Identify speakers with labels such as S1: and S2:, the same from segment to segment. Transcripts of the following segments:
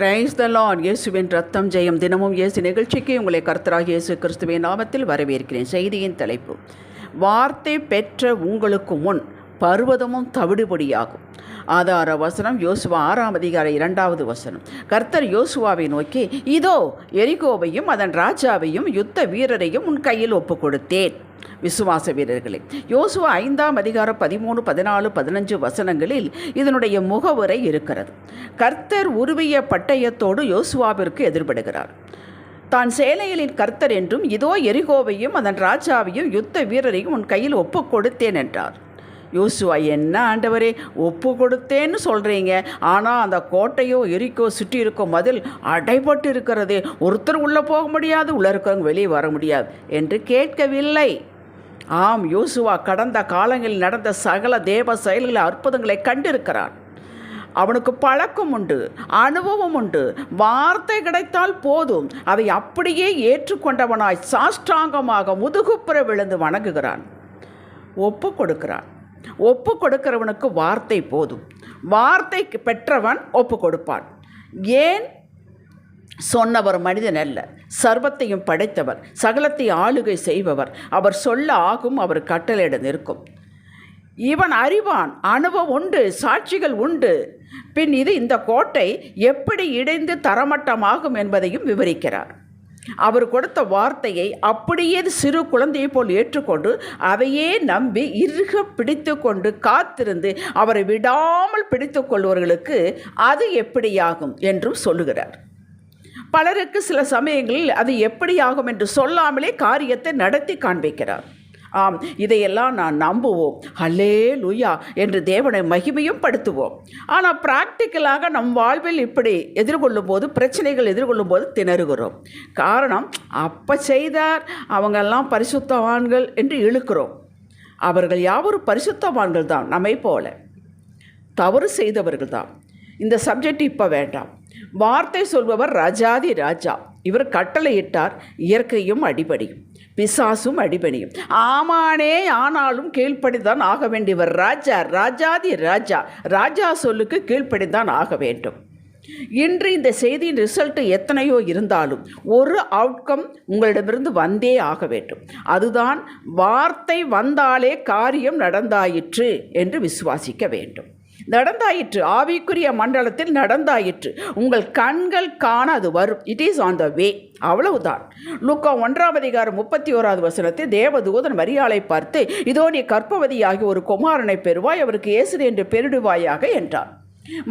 S1: praise the Lord இயேசுவின் ரத்தம் ஜெயம் தினமும் இயேசு நிகழ்ச்சிக்கு உங்களை கர்த்தராக இயேசு கிறிஸ்துவின் நாமத்தில் வரவேற்கிறேன் செய்தியின் தலைப்பு வார்த்தை பெற்ற உங்களுக்கு முன் பர்வதமும் தவிடுபடியாகும் ஆதார வசனம் யோசுவா ஆறாம் அதிகார இரண்டாவது வசனம் கர்த்தர் யோசுவாவை நோக்கி இதோ எரிகோவையும் அதன் ராஜாவையும் யுத்த வீரரையும் உன் கையில் ஒப்புக் கொடுத்தேன் விசுவாச வீரர்களே யோசுவா ஐந்தாம் அதிகாரம் பதிமூணு பதினாலு பதினஞ்சு வசனங்களில் இதனுடைய முகவுரை இருக்கிறது கர்த்தர் உருவிய பட்டயத்தோடு யோசுவாவிற்கு எதிர்படுகிறார் தான் சேலையலின் கர்த்தர் என்றும் இதோ எரிகோவையும் அதன் ராஜாவையும் யுத்த வீரரையும் உன் கையில் ஒப்புக் கொடுத்தேன் என்றார் யோசுவா என்ன ஆண்டவரே ஒப்பு கொடுத்தேன்னு சொல்கிறீங்க ஆனால் அந்த கோட்டையோ எரிக்கோ சுற்றி இருக்கோ மதில் அடைபட்டு இருக்கிறது ஒருத்தர் உள்ளே போக முடியாது உள்ளே இருக்கிறவங்க வெளியே வர முடியாது என்று கேட்கவில்லை ஆம் யோசுவா கடந்த காலங்களில் நடந்த சகல தேவ செயல்களை அற்புதங்களை கண்டிருக்கிறான் அவனுக்கு பழக்கம் உண்டு அனுபவம் உண்டு வார்த்தை கிடைத்தால் போதும் அதை அப்படியே ஏற்றுக்கொண்டவனாய் சாஷ்டாங்கமாக முதுகுப்புற விழுந்து வணங்குகிறான் ஒப்பு கொடுக்கிறான் ஒப்பு கொடுக்கிறவனுக்கு வார்த்தை போதும் வார்த்தை பெற்றவன் ஒப்பு கொடுப்பான் ஏன் சொன்னவர் மனிதன் அல்ல சர்வத்தையும் படைத்தவர் சகலத்தை ஆளுகை செய்பவர் அவர் சொல்ல ஆகும் அவர் கட்டளையிட நிற்கும் இவன் அறிவான் அனுபவம் உண்டு சாட்சிகள் உண்டு பின் இது இந்த கோட்டை எப்படி இடைந்து தரமட்டமாகும் என்பதையும் விவரிக்கிறார் அவர் கொடுத்த வார்த்தையை அப்படியே சிறு குழந்தையை போல் ஏற்றுக்கொண்டு அதையே நம்பி இறுக பிடித்து கொண்டு காத்திருந்து அவரை விடாமல் பிடித்து கொள்வர்களுக்கு அது எப்படியாகும் என்றும் சொல்லுகிறார் பலருக்கு சில சமயங்களில் அது எப்படியாகும் என்று சொல்லாமலே காரியத்தை நடத்தி காண்பிக்கிறார் ஆம் இதையெல்லாம் நான் நம்புவோம் அல்லே லுயா என்று தேவனை மகிமையும் படுத்துவோம் ஆனால் ப்ராக்டிக்கலாக நம் வாழ்வில் இப்படி எதிர்கொள்ளும் போது பிரச்சனைகள் எதிர்கொள்ளும் போது திணறுகிறோம் காரணம் அப்போ செய்தார் அவங்கெல்லாம் பரிசுத்தவான்கள் என்று இழுக்கிறோம் அவர்கள் யாவரும் பரிசுத்தவான்கள் தான் நம்மை போல தவறு செய்தவர்கள் தான் இந்த சப்ஜெக்ட் இப்போ வேண்டாம் வார்த்தை சொல்பவர் ராஜாதி ராஜா இவர் கட்டளையிட்டார் இயற்கையும் அடிபடியும் பிசாசும் அடிபணியும் ஆமானே ஆனாலும் கீழ்ப்படிதான் ஆக வேண்டியவர் ராஜா ராஜாதி ராஜா ராஜா சொல்லுக்கு கீழ்ப்படிதான் ஆக வேண்டும் இன்று இந்த செய்தியின் ரிசல்ட் எத்தனையோ இருந்தாலும் ஒரு அவுட்கம் உங்களிடமிருந்து வந்தே ஆக வேண்டும் அதுதான் வார்த்தை வந்தாலே காரியம் நடந்தாயிற்று என்று விசுவாசிக்க வேண்டும் நடந்தாயிற்று ஆவிக்குரிய மண்டலத்தில் நடந்தாயிற்று உங்கள் கண்கள் காண அது வரும் it is on the way அவ்வளவுதான் லுக்கா ஒன்றாம் அதிகாரம் முப்பத்தி ஓராவது வசனத்தில் தேவதூதன் மரியாளை பார்த்து இதோ நீ கற்பவதியாகி ஒரு குமாரனை பெறுவாய் அவருக்கு இயேசு என்று பெருடுவாயாக என்றார்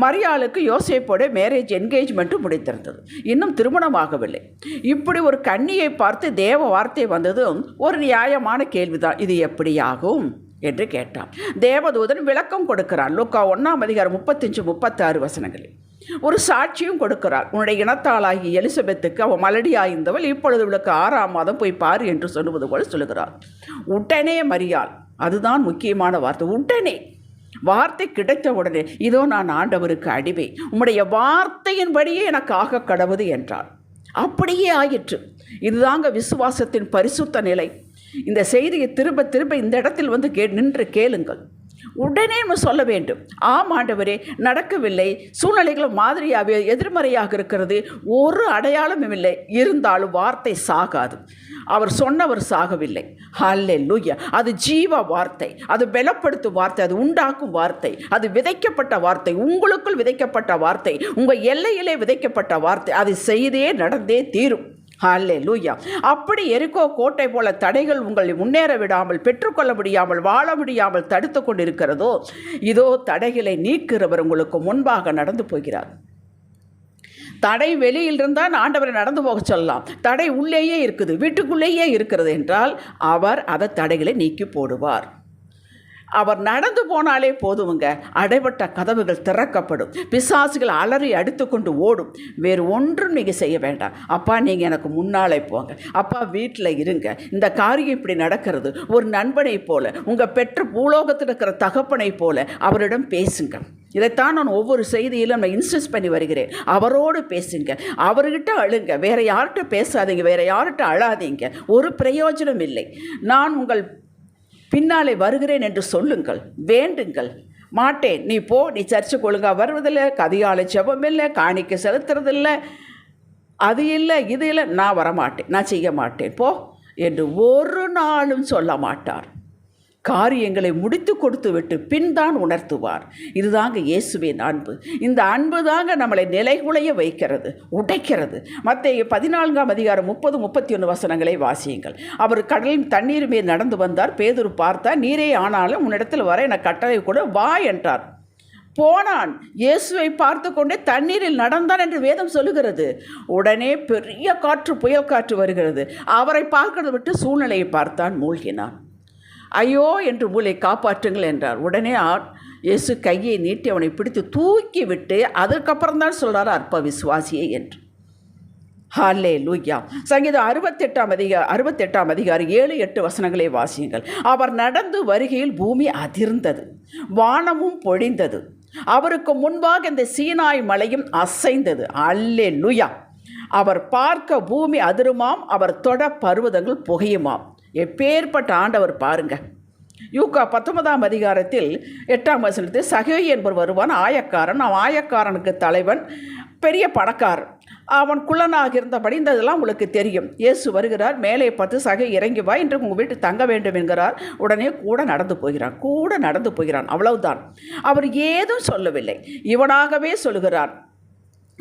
S1: மரியாளுக்கு யோசைப்போட மேரேஜ் என்கேஜ்மெண்ட்டு முடித்திருந்தது இன்னும் திருமணமாகவில்லை இப்படி ஒரு கண்ணியை பார்த்து தேவ வார்த்தை வந்ததும் ஒரு நியாயமான கேள்விதான் இது எப்படியாகும் என்று கேட்டான் தேவதூதன் விளக்கம் கொடுக்கிறான் லூக்கா ஒன்றாம் அதிகாரம் முப்பத்தஞ்சு முப்பத்தாறு வசனங்களில் ஒரு சாட்சியும் கொடுக்கிறார் உன்னுடைய இனத்தாளாகி எலிசபெத்துக்கு அவள் மலடியாக இருந்தவள் இப்பொழுது இவளுக்கு ஆறாம் மாதம் போய் பார் என்று சொல்லுவது போல சொல்லுகிறார் உடனே மரியாள் அதுதான் முக்கியமான வார்த்தை உடனே வார்த்தை கிடைத்த உடனே இதோ நான் ஆண்டவருக்கு அடிமை உம்முடைய வார்த்தையின்படியே எனக்கு ஆக கடவுது என்றாள் அப்படியே ஆயிற்று இதுதாங்க விசுவாசத்தின் பரிசுத்த நிலை இந்த செய்தியை திரும்ப திரும்ப இந்த இடத்தில் வந்து கே நின்று கேளுங்கள் உடனே நம்ம சொல்ல வேண்டும் ஆம் ஆண்டவரே நடக்கவில்லை சூழ்நிலைகளும் மாதிரியாகவே எதிர்மறையாக இருக்கிறது ஒரு அடையாளமும் இல்லை இருந்தாலும் வார்த்தை சாகாது அவர் சொன்னவர் சாகவில்லை ஹல்லே லூயா அது ஜீவ வார்த்தை அது பலப்படுத்தும் வார்த்தை அது உண்டாக்கும் வார்த்தை அது விதைக்கப்பட்ட வார்த்தை உங்களுக்குள் விதைக்கப்பட்ட வார்த்தை உங்கள் எல்லையிலே விதைக்கப்பட்ட வார்த்தை அது செய்தே நடந்தே தீரும் ஹாலே லூயா அப்படி எரிக்கோ கோட்டை போல தடைகள் உங்களை முன்னேற விடாமல் பெற்றுக்கொள்ள முடியாமல் வாழ முடியாமல் தடுத்து கொண்டிருக்கிறதோ இதோ தடைகளை நீக்கிறவர் உங்களுக்கு முன்பாக நடந்து போகிறார் தடை வெளியில் இருந்தால் ஆண்டவரை நடந்து போக சொல்லலாம் தடை உள்ளேயே இருக்குது வீட்டுக்குள்ளேயே இருக்கிறது என்றால் அவர் அதை தடைகளை நீக்கி போடுவார் அவர் நடந்து போனாலே போதுமுங்க அடைபட்ட கதவுகள் திறக்கப்படும் பிசாசுகள் அலறி அடித்துக்கொண்டு ஓடும் வேறு ஒன்றும் நீங்கள் செய்ய வேண்டாம் அப்பா நீங்கள் எனக்கு முன்னாலே போங்க அப்பா வீட்டில் இருங்க இந்த காரியம் இப்படி நடக்கிறது ஒரு நண்பனை போல உங்கள் பெற்ற பூலோகத்தில் இருக்கிற தகப்பனை போல அவரிடம் பேசுங்க இதைத்தான் நான் ஒவ்வொரு செய்தியிலும் நான் இன்ஸ்டஸ் பண்ணி வருகிறேன் அவரோடு பேசுங்க அவர்கிட்ட அழுங்க வேற யார்கிட்ட பேசாதீங்க வேற யார்கிட்ட அழாதீங்க ஒரு பிரயோஜனம் இல்லை நான் உங்கள் பின்னாலே வருகிறேன் என்று சொல்லுங்கள் வேண்டுங்கள் மாட்டேன் நீ போ நீ சர்ச்சுக்கு ஒழுங்காக வருவதில்லை கதிகாலை செபம் இல்லை காணிக்க செலுத்துறதில்லை அது இல்லை இது இல்லை நான் வரமாட்டேன் நான் செய்ய மாட்டேன் போ என்று ஒரு நாளும் சொல்ல மாட்டார் காரியங்களை முடித்து கொடுத்து விட்டு பின் தான் உணர்த்துவார் இதுதாங்க இயேசுவின் அன்பு இந்த அன்பு தாங்க நம்மளை நிலைகுலைய வைக்கிறது உடைக்கிறது மற்ற பதினான்காம் அதிகாரம் முப்பது முப்பத்தி ஒன்று வசனங்களை வாசியுங்கள் அவர் கடலின் தண்ணீர் மீது நடந்து வந்தார் பேதூர் பார்த்தா நீரே ஆனாலும் உன்னிடத்தில் வர என கட்டளை கூட வா என்றார் போனான் இயேசுவை பார்த்து கொண்டே தண்ணீரில் நடந்தான் என்று வேதம் சொல்லுகிறது உடனே பெரிய காற்று புயல் காற்று வருகிறது அவரை பார்க்கிறது விட்டு சூழ்நிலையை பார்த்தான் மூழ்கினான் ஐயோ என்று மூளை காப்பாற்றுங்கள் என்றார் உடனே இயேசு கையை நீட்டி அவனை பிடித்து தூக்கி விட்டு அதற்கப்புறம் தான் சொல்கிறார் அற்ப விசுவாசியை என்று ஹாலே லூயா சங்கீதம் அறுபத்தெட்டாம் அதிக அறுபத்தெட்டாம் அதிகாரி ஏழு எட்டு வசனங்களை வாசியுங்கள் அவர் நடந்து வருகையில் பூமி அதிர்ந்தது வானமும் பொழிந்தது அவருக்கு முன்பாக இந்த சீனாய் மலையும் அசைந்தது அல்லே லுயா அவர் பார்க்க பூமி அதிருமாம் அவர் தொட பருவதங்கள் புகையுமாம் எப்பேற்பட்ட ஆண்டவர் பாருங்க யூகா பத்தொன்பதாம் அதிகாரத்தில் எட்டாம் வசனத்தில் சகை என்பவர் வருவான் ஆயக்காரன் அவன் ஆயக்காரனுக்கு தலைவன் பெரிய பணக்காரன் அவன் குள்ளனாக இருந்தபடி இந்த இதெல்லாம் உங்களுக்கு தெரியும் இயேசு வருகிறார் மேலே பார்த்து சகை இறங்கி வா என்று உங்கள் வீட்டு தங்க வேண்டும் என்கிறார் உடனே கூட நடந்து போகிறான் கூட நடந்து போகிறான் அவ்வளவுதான் அவர் ஏதும் சொல்லவில்லை இவனாகவே சொல்கிறான்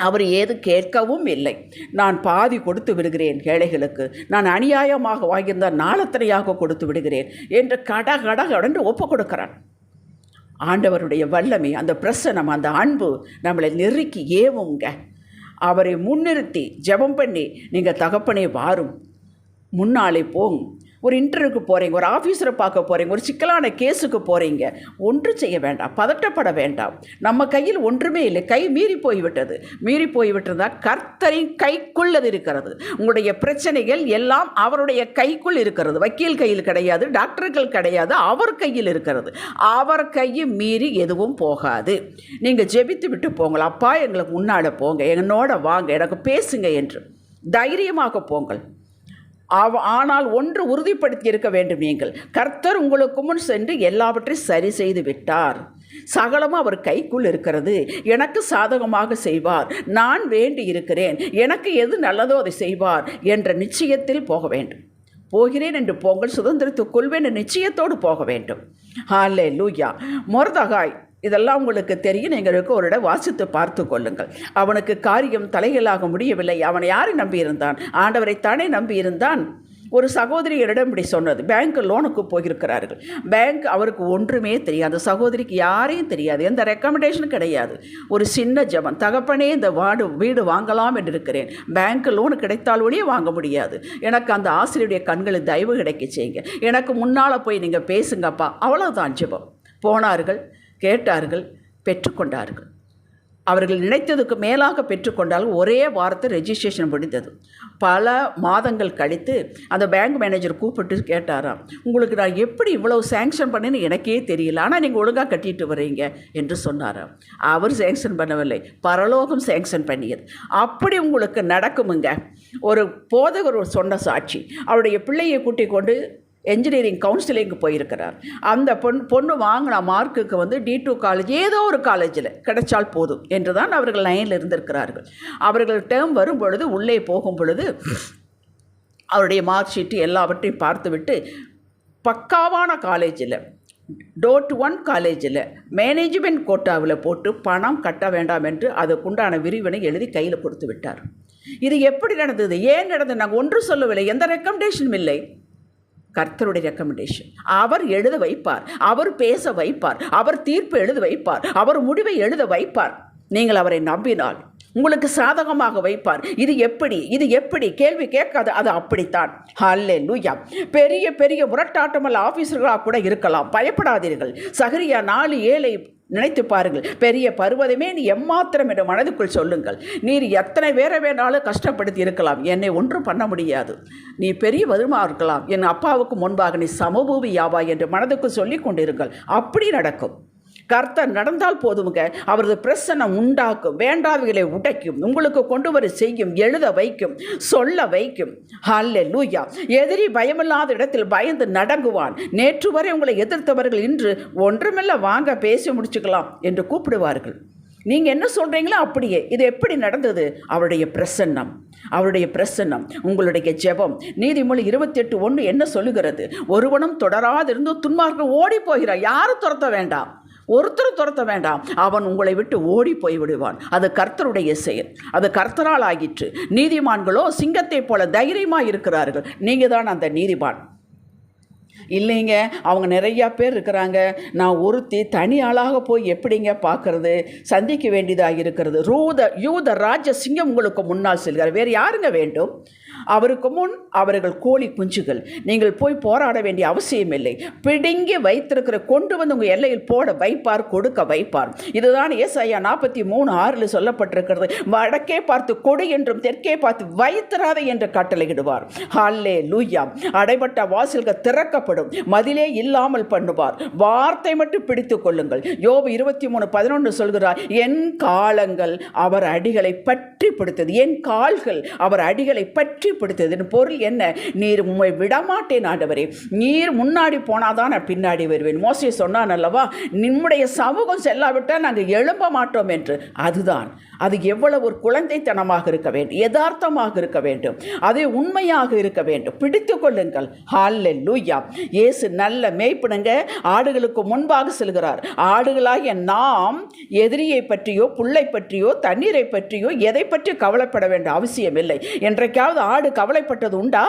S1: அவர் ஏது கேட்கவும் இல்லை நான் பாதி கொடுத்து விடுகிறேன் ஏழைகளுக்கு நான் அநியாயமாக வாங்கியிருந்த நாளத்தனையாக கொடுத்து விடுகிறேன் என்று கட கடகடன்று ஒப்பு கொடுக்கிறான் ஆண்டவருடைய வல்லமை அந்த பிரசனம் அந்த அன்பு நம்மளை நெருக்கி ஏவுங்க அவரை முன்னிறுத்தி ஜெபம் பண்ணி நீங்கள் தகப்பனே வாரும் முன்னாலே போங் ஒரு இன்டர்வியூக்கு போகிறீங்க ஒரு ஆஃபீஸரை பார்க்க போகிறீங்க ஒரு சிக்கலான கேஸுக்கு போகிறீங்க ஒன்று செய்ய வேண்டாம் பதட்டப்பட வேண்டாம் நம்ம கையில் ஒன்றுமே இல்லை கை மீறி போய்விட்டது மீறி போய்விட்டதால் கர்த்தரின் கைக்குள்ளது அது இருக்கிறது உங்களுடைய பிரச்சனைகள் எல்லாம் அவருடைய கைக்குள் இருக்கிறது வக்கீல் கையில் கிடையாது டாக்டர்கள் கிடையாது அவர் கையில் இருக்கிறது அவர் கையை மீறி எதுவும் போகாது நீங்கள் ஜெபித்து விட்டு போங்களா அப்பா எங்களுக்கு முன்னால் போங்க என்னோட வாங்க எனக்கு பேசுங்க என்று தைரியமாக போங்கள் அவ் ஆனால் ஒன்று உறுதிப்படுத்தி இருக்க வேண்டும் நீங்கள் கர்த்தர் உங்களுக்கு முன் சென்று எல்லாவற்றையும் சரி செய்து விட்டார் சகலமும் அவர் கைக்குள் இருக்கிறது எனக்கு சாதகமாக செய்வார் நான் வேண்டி இருக்கிறேன் எனக்கு எது நல்லதோ அதை செய்வார் என்ற நிச்சயத்தில் போக வேண்டும் போகிறேன் என்று போங்கள் சுதந்திரத்துக் கொள்வேன் நிச்சயத்தோடு போக வேண்டும் ஹாலே லூயா மொர்தகாய் இதெல்லாம் உங்களுக்கு தெரியும் நீங்கள் ஒரு இடம் வாசித்து பார்த்து கொள்ளுங்கள் அவனுக்கு காரியம் தலைகளாக முடியவில்லை அவனை யாரை நம்பியிருந்தான் ஆண்டவரை தானே நம்பியிருந்தான் ஒரு சகோதரி இப்படி சொன்னது பேங்க் லோனுக்கு போயிருக்கிறார்கள் பேங்க் அவருக்கு ஒன்றுமே தெரியாது சகோதரிக்கு யாரையும் தெரியாது எந்த ரெக்கமெண்டேஷனும் கிடையாது ஒரு சின்ன ஜபம் தகப்பனே இந்த வார்டு வீடு வாங்கலாம் என்று இருக்கிறேன் பேங்க் லோனு கிடைத்தால் ஒழியே வாங்க முடியாது எனக்கு அந்த ஆசிரியருடைய கண்களில் தயவு கிடைக்க செய்யுங்க எனக்கு முன்னால் போய் நீங்கள் பேசுங்கப்பா அவ்வளோதான் ஜபம் போனார்கள் கேட்டார்கள் பெற்றுக்கொண்டார்கள் அவர்கள் நினைத்ததுக்கு மேலாக பெற்றுக்கொண்டால் ஒரே வாரத்தை ரெஜிஸ்ட்ரேஷன் முடிந்தது பல மாதங்கள் கழித்து அந்த பேங்க் மேனேஜர் கூப்பிட்டு கேட்டாராம் உங்களுக்கு நான் எப்படி இவ்வளவு சேங்ஷன் பண்ணேன்னு எனக்கே தெரியல ஆனால் நீங்கள் ஒழுங்காக கட்டிட்டு வரீங்க என்று சொன்னாராம் அவர் சேங்ஷன் பண்ணவில்லை பரலோகம் சேங்ஷன் பண்ணியது அப்படி உங்களுக்கு நடக்குமுங்க ஒரு போதகர் சொன்ன சாட்சி அவருடைய பிள்ளையை கூட்டிக் கொண்டு என்ஜினியரிங் கவுன்சிலிங்கு போயிருக்கிறார் அந்த பொண் பொண்ணு வாங்கின மார்க்குக்கு வந்து டி டூ காலேஜ் ஏதோ ஒரு காலேஜில் கிடைச்சால் போதும் என்று தான் அவர்கள் லைனில் இருந்திருக்கிறார்கள் அவர்கள் டேர்ம் வரும் பொழுது உள்ளே போகும் பொழுது அவருடைய மார்க் ஷீட்டு எல்லாவற்றையும் பார்த்துவிட்டு பக்காவான காலேஜில் டோட் ஒன் காலேஜில் மேனேஜ்மெண்ட் கோட்டாவில் போட்டு பணம் கட்ட வேண்டாம் என்று அதுக்குண்டான விரிவினை எழுதி கையில் கொடுத்து விட்டார் இது எப்படி நடந்தது ஏன் நடந்தது நாங்கள் ஒன்றும் சொல்லவில்லை எந்த ரெக்கமெண்டேஷனும் இல்லை கர்த்தருடைய ரெக்கமெண்டேஷன் அவர் எழுத வைப்பார் அவர் பேச வைப்பார் அவர் தீர்ப்பு எழுத வைப்பார் அவர் முடிவை எழுத வைப்பார் நீங்கள் அவரை நம்பினால் உங்களுக்கு சாதகமாக வைப்பார் இது எப்படி இது எப்படி கேள்வி கேட்காது அது அப்படித்தான் ஹல்லே லூயா பெரிய பெரிய முரட்டாட்டமல் ஆஃபீஸர்களாக கூட இருக்கலாம் பயப்படாதீர்கள் சகரியா நாலு ஏழை நினைத்து பாருங்கள் பெரிய பருவதமே நீ எம்மாத்திரம் என்று மனதுக்குள் சொல்லுங்கள் நீர் எத்தனை பேரை வேணாலும் கஷ்டப்படுத்தி இருக்கலாம் என்னை ஒன்றும் பண்ண முடியாது நீ பெரிய வருமா இருக்கலாம் என் அப்பாவுக்கு முன்பாக நீ சமபூவி யாவா என்று மனதுக்கு சொல்லி கொண்டிருங்கள் அப்படி நடக்கும் கர்த்தர் நடந்தால் போதுமுங்க அவரது பிரசனம் உண்டாக்கும் வேண்டாவிகளை உடைக்கும் உங்களுக்கு கொண்டு வர செய்யும் எழுத வைக்கும் சொல்ல வைக்கும் ஹல்லே லூயா எதிரி பயமில்லாத இடத்தில் பயந்து நடங்குவான் நேற்று வரை உங்களை எதிர்த்தவர்கள் இன்று ஒன்றுமில்ல வாங்க பேசி முடிச்சுக்கலாம் என்று கூப்பிடுவார்கள் நீங்கள் என்ன சொல்கிறீங்களோ அப்படியே இது எப்படி நடந்தது அவருடைய பிரசன்னம் அவருடைய பிரசன்னம் உங்களுடைய ஜெபம் நீதிமொழி இருபத்தி எட்டு ஒன்று என்ன சொல்லுகிறது ஒருவனும் தொடராதிருந்து துன்மார்கள் ஓடி போகிறார் யாரும் துரத்த வேண்டாம் ஒருத்தர் துரத்த வேண்டாம் அவன் உங்களை விட்டு ஓடி போய் விடுவான் அது கர்த்தருடைய செயல் அது கர்த்தரால் ஆகிற்று நீதிமான்களோ சிங்கத்தைப் போல தைரியமாக இருக்கிறார்கள் நீங்கள் தான் அந்த நீதிமான் இல்லைங்க அவங்க நிறையா பேர் இருக்கிறாங்க நான் ஒருத்தி தனி ஆளாக போய் எப்படிங்க பார்க்கறது சந்திக்க வேண்டியதாக இருக்கிறது ரூத யூத ராஜசிங்கம் உங்களுக்கு முன்னால் செல்கிறார் வேறு யாருங்க வேண்டும் அவருக்கு முன் அவர்கள் கோழி குஞ்சுகள் நீங்கள் போய் போராட வேண்டிய அவசியம் இல்லை பிடுங்கி வைத்திருக்கிற கொண்டு வந்து உங்கள் எல்லையில் போட வைப்பார் கொடுக்க வைப்பார் இதுதான் எஸ் ஐயா நாற்பத்தி மூணு ஆறில் சொல்லப்பட்டிருக்கிறது வடக்கே பார்த்து கொடு என்றும் தெற்கே பார்த்து வைத்திராதை என்று கட்டளையிடுவார் ஹாலே லூயா அடைபட்ட வாசல்கள் திறக்கப்படும் ஏற்படும் மதிலே இல்லாமல் பண்ணுவார் வார்த்தை மட்டும் பிடித்து கொள்ளுங்கள் யோபு இருபத்தி மூணு பதினொன்று சொல்கிறார் என் காலங்கள் அவர் அடிகளை பற்றி பிடித்தது என் கால்கள் அவர் அடிகளை பற்றி பிடித்தது பொருள் என்ன நீர் உண்மை விடமாட்டேன் ஆண்டவரே நீர் முன்னாடி போனாதான் நான் பின்னாடி வருவேன் மோசி சொன்னான் அல்லவா நம்முடைய சமூகம் செல்லாவிட்டால் நாங்கள் எழும்ப மாட்டோம் என்று அதுதான் அது எவ்வளவு ஒரு குழந்தைத்தனமாக இருக்க வேண்டும் யதார்த்தமாக இருக்க வேண்டும் அது உண்மையாக இருக்க வேண்டும் பிடித்து கொள்ளுங்கள் ஹால்ல லூயா இயேசு நல்ல மேய்ப்பிடுங்க ஆடுகளுக்கு முன்பாக செல்கிறார் ஆடுகளாகிய நாம் எதிரியை பற்றியோ புல்லை பற்றியோ தண்ணீரை பற்றியோ எதை பற்றி கவலைப்பட வேண்டிய அவசியம் இல்லை என்றைக்காவது ஆடு கவலைப்பட்டது உண்டா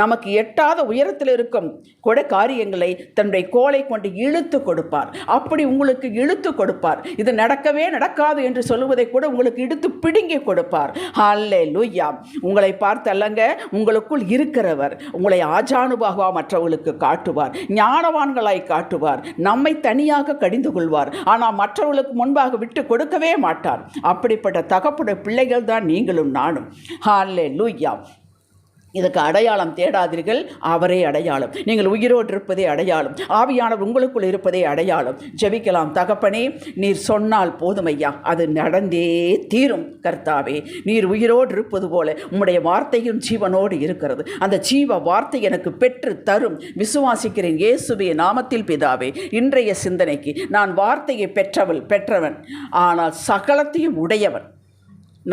S1: நமக்கு எட்டாத உயரத்தில் இருக்கும் கொடை காரியங்களை தன்னுடைய கோலை கொண்டு இழுத்து கொடுப்பார் அப்படி உங்களுக்கு இழுத்து கொடுப்பார் இது நடக்கவே நடக்காது என்று சொல்லுவதை கூட உங்களுக்கு இழுத்து பிடுங்கி கொடுப்பார் ஹல்லே லூயா உங்களை பார்த்தல்லங்க உங்களுக்குள் இருக்கிறவர் உங்களை ஆஜானுபாகவா மற்றவர்களுக்கு காட்டுவார் ஞானவான்களாய் காட்டுவார் நம்மை தனியாக கடிந்து கொள்வார் ஆனால் மற்றவர்களுக்கு முன்பாக விட்டு கொடுக்கவே மாட்டார் அப்படிப்பட்ட தகப்புட பிள்ளைகள் தான் நீங்களும் நானும் ஹாலே லூயா இதற்கு அடையாளம் தேடாதீர்கள் அவரே அடையாளம் நீங்கள் உயிரோடு இருப்பதே அடையாளம் ஆவியானவர் உங்களுக்குள் இருப்பதே அடையாளம் ஜெபிக்கலாம் தகப்பனே நீர் சொன்னால் போதும் ஐயா அது நடந்தே தீரும் கர்த்தாவே நீர் உயிரோடு இருப்பது போல உம்முடைய வார்த்தையும் ஜீவனோடு இருக்கிறது அந்த ஜீவ வார்த்தை எனக்கு பெற்று தரும் விசுவாசிக்கிறேன் இயேசுவே நாமத்தில் பிதாவே இன்றைய சிந்தனைக்கு நான் வார்த்தையை பெற்றவள் பெற்றவன் ஆனால் சகலத்தையும் உடையவன்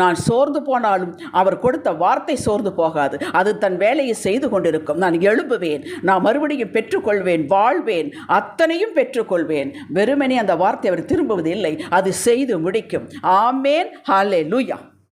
S1: நான் சோர்ந்து போனாலும் அவர் கொடுத்த வார்த்தை சோர்ந்து போகாது அது தன் வேலையை செய்து கொண்டிருக்கும் நான் எழுப்புவேன் நான் மறுபடியும் பெற்றுக்கொள்வேன் வாழ்வேன் அத்தனையும் பெற்றுக்கொள்வேன் வெறுமனே அந்த வார்த்தை அவர் திரும்புவது இல்லை அது செய்து முடிக்கும் ஆமேன் ஹாலே லூயா